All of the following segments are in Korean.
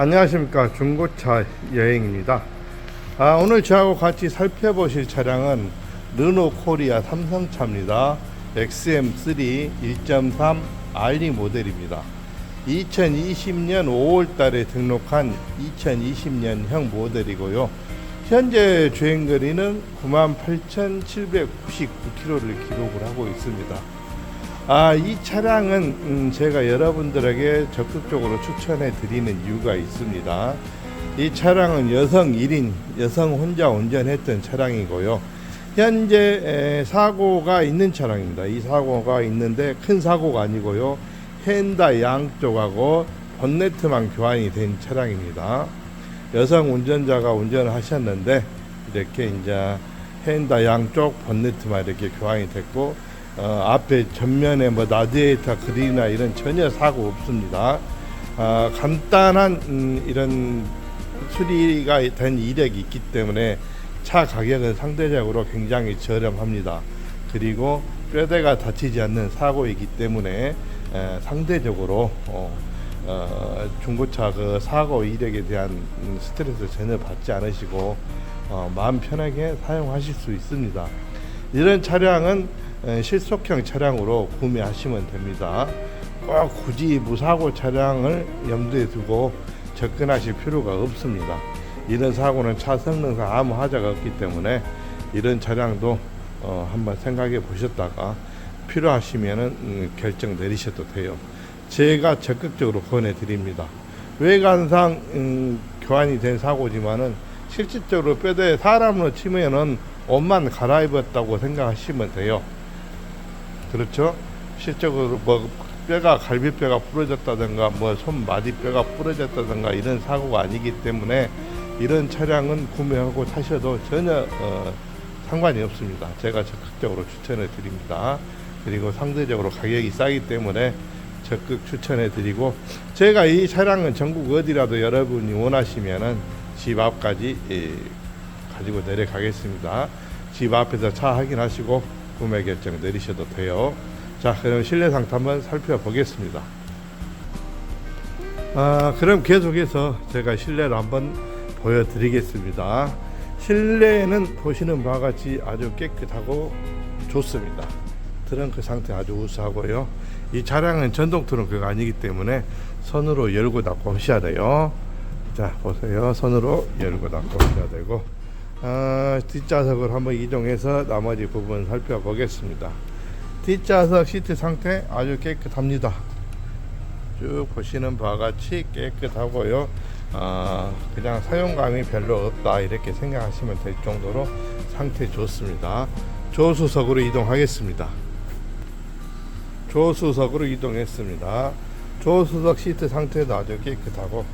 안녕하십니까. 중고차 여행입니다. 아, 오늘 저하고 같이 살펴보실 차량은 르노 코리아 삼성차입니다. XM3 1.3 RD 모델입니다. 2020년 5월 달에 등록한 2020년형 모델이고요. 현재 주행거리는 98,799km를 기록을 하고 있습니다 아, 이 차량은 음, 제가 여러분들에게 적극적으로 추천해 드리는 이유가 있습니다. 이 차량은 여성 1인, 여성 혼자 운전했던 차량이고요. 현재 에, 사고가 있는 차량입니다. 이 사고가 있는데 큰 사고가 아니고요. 핸다 양쪽하고 본네트만 교환이 된 차량입니다. 여성 운전자가 운전을 하셨는데 이렇게 이제 핸다 양쪽 본네트만 이렇게 교환이 됐고 어, 앞에 전면에 뭐 라디에이터 그릴이나 이런 전혀 사고 없습니다. 아, 간단한 음, 이런 수리가 된 이력이 있기 때문에 차 가격은 상대적으로 굉장히 저렴합니다. 그리고 뼈대가 다치지 않는 사고이기 때문에 에, 상대적으로 어, 어, 중고차 그 사고 이력에 대한 음, 스트레스 전혀 받지 않으시고 어, 마음 편하게 사용하실 수 있습니다. 이런 차량은 에, 실속형 차량으로 구매하시면 됩니다. 꼭 굳이 무사고 차량을 염두에 두고 접근하실 필요가 없습니다. 이런 사고는 차 성능상 아무 하자가 없기 때문에 이런 차량도 어, 한번 생각해 보셨다가 필요하시면은 음, 결정 내리셔도 돼요. 제가 적극적으로 권해 드립니다. 외관상 음, 교환이 된 사고지만은 실질적으로 뼈대 사람으로 치면은 옷만 갈아입었다고 생각하시면 돼요. 그렇죠? 실적으로 뭐 뼈가 갈비뼈가 부러졌다든가 뭐 손마디뼈가 부러졌다든가 이런 사고가 아니기 때문에 이런 차량은 구매하고 타셔도 전혀 어, 상관이 없습니다. 제가 적극적으로 추천해 드립니다. 그리고 상대적으로 가격이 싸기 때문에 적극 추천해 드리고 제가 이 차량은 전국 어디라도 여러분이 원하시면은 집 앞까지 예, 가지고 내려가겠습니다. 집 앞에서 차 확인하시고 구매 결정 내리셔도 돼요. 자, 그럼 실내 상태 한번 살펴보겠습니다. 아, 그럼 계속해서 제가 실내를 한번 보여드리겠습니다. 실내는 보시는 바와 같이 아주 깨끗하고 좋습니다. 트렁크 상태 아주 우수하고요. 이 차량은 전동 트렁크가 아니기 때문에 손으로 열고 닫고 하셔야 돼요. 자, 보세요. 손으로 열고 닫고 하셔야 되고, 아, 뒷좌석을 한번 이동해서 나머지 부분 살펴보겠습니다. 뒷좌석 시트 상태 아주 깨끗합니다. 쭉 보시는 바와 같이 깨끗하고요. 아, 그냥 사용감이 별로 없다 이렇게 생각하시면 될 정도로 상태 좋습니다. 조수석으로 이동하겠습니다. 조수석으로 이동했습니다. 조수석 시트 상태도 아주 깨끗하고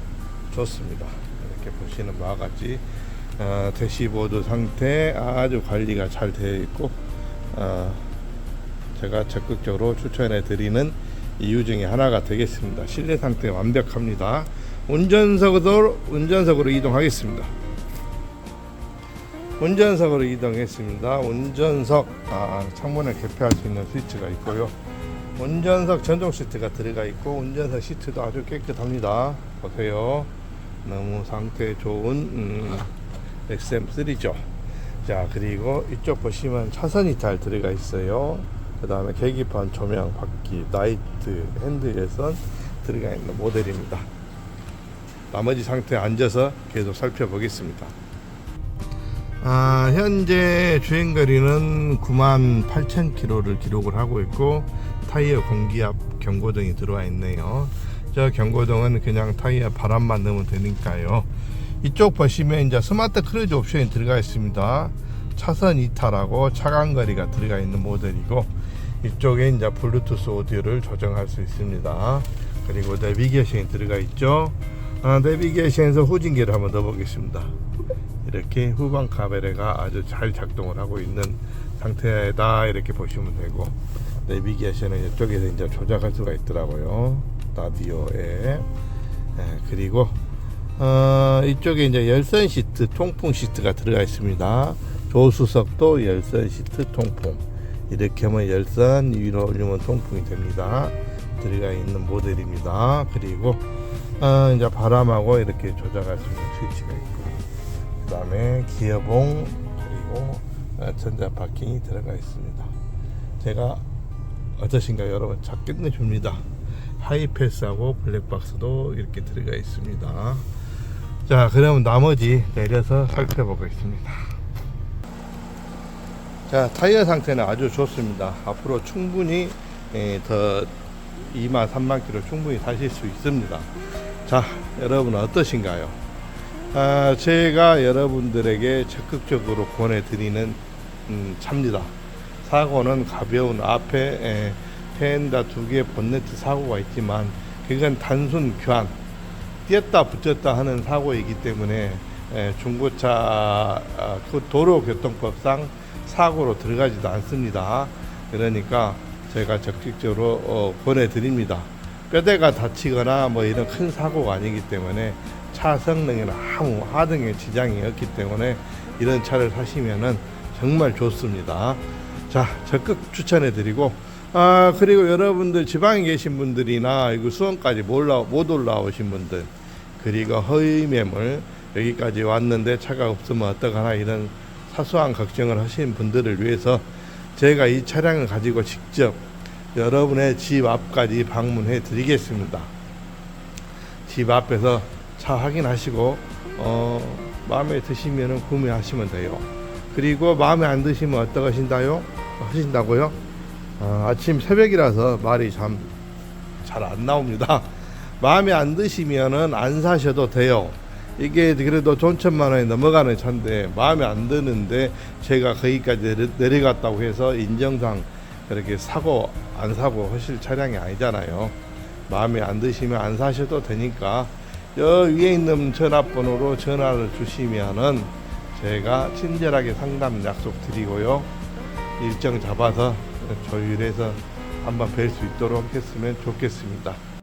좋습니다. 이렇게 보시는 바와 같이 어, 대시보드 상태 아주 관리가 잘 되어 있고 어, 제가 적극적으로 추천해 드리는 이유 중에 하나가 되겠습니다. 실내 상태 완벽합니다. 운전석으로 운전석으로 이동하겠습니다. 운전석으로 이동했습니다. 운전석 아, 창문을 개폐할 수 있는 스위치가 있고요. 운전석 전동 시트가 들어가 있고 운전석 시트도 아주 깨끗합니다. 보세요. 너무 상태 좋은 음, XM3죠. 자 그리고 이쪽 보시면 차선이 잘 들어가 있어요. 그 다음에 계기판 조명 바퀴 라이트 핸들 열선 들어가 있는 모델입니다. 나머지 상태 앉아서 계속 살펴보겠습니다. 아, 현재 주행거리는 9만 8천 킬로를 기록을 하고 있고 타이어 공기압 경고등이 들어와 있네요. 저 경고등은 그냥 타이어 바람만 넣으면 되니까요. 이쪽 보시면 이제 스마트 크루즈 옵션이 들어가 있습니다. 차선 이탈하고 차간거리가 들어가 있는 모델이고 이쪽에 이제 블루투스 오디오를 조정할 수 있습니다. 그리고 내비게이션이 들어가 있죠. 아, 내비게이션에서 후진기를 한번 넣어보겠습니다. 이렇게 후방 카메라가 아주 잘 작동을 하고 있는 상태다 이렇게 보시면 되고 내비게이션은 이쪽에서 이제 조작할 수가 있더라고요. 라디오에 예, 그리고 어, 이쪽에 이제 열선 시트, 통풍 시트가 들어가 있습니다. 조수석도 열선 시트 통풍. 이렇게 하면 열선 위로 올리면 통풍이 됩니다. 들어가 있는 모델입니다. 그리고 어, 이제 바람하고 이렇게 조작할 수 있는 스위치가 있고 그 다음에 기어봉 그리고 어, 전자 파킹이 들어가 있습니다 제가 어떠신가요 여러분 잘 끝내줍니다 하이패스하고 블랙박스도 이렇게 들어가 있습니다 자 그러면 나머지 내려서 살펴보겠습니다. 자 타이어 상태는 아주 좋습니다. 앞으로 충분히 예, 더 2만 3만 킬로 충분히 타실 수 있습니다. 자 여러분 어떠신가요? 아, 제가 여러분들에게 적극적으로 권해드리는 음, 차입니다. 사고는 가벼운 앞에 에, 펜다 두 개 본네트 사고가 있지만 그건 단순 교환 띄었다 붙였다 하는 사고이기 때문에 에, 중고차 아, 그 도로교통법상 사고로 들어가지도 않습니다. 그러니까 제가 적극적으로 어, 보내드립니다. 뼈대가 다치거나 뭐 이런 큰 사고가 아니기 때문에 차 성능에는 아무 하등의 지장이 없기 때문에 이런 차를 사시면은 정말 좋습니다. 자, 적극 추천해 드리고 아 그리고 여러분들 지방에 계신 분들이나 이거 수원까지 못 올라오신 분들 그리고 허위 매물 여기까지 왔는데 차가 없으면 어떡하나 이런 사소한 걱정을 하시는 분들을 위해서 제가 이 차량을 가지고 직접 여러분의 집 앞까지 방문해 드리겠습니다. 집 앞에서 차 확인하시고 어, 마음에 드시면 구매하시면 돼요. 그리고 마음에 안 드시면 어떡하신다요? 하신다고요? 아, 아침 새벽이라서 말이 참 잘 안 나옵니다. 마음에 안 드시면은 안 사셔도 돼요. 이게 그래도 돈 천만 원이 넘어가는 차인데 마음에 안 드는데 제가 거기까지 내려- 내려 갔다고 해서 인정상 그렇게 사고 안 사고 하실 차량이 아니잖아요. 마음에 안 드시면 안 사셔도 되니까 여 위에 있는 전화번호로 전화를 주시면은 제가 친절하게 상담 약속 드리고요. 일정 잡아서 조율해서 한번 뵐 수 있도록 했으면 좋겠습니다.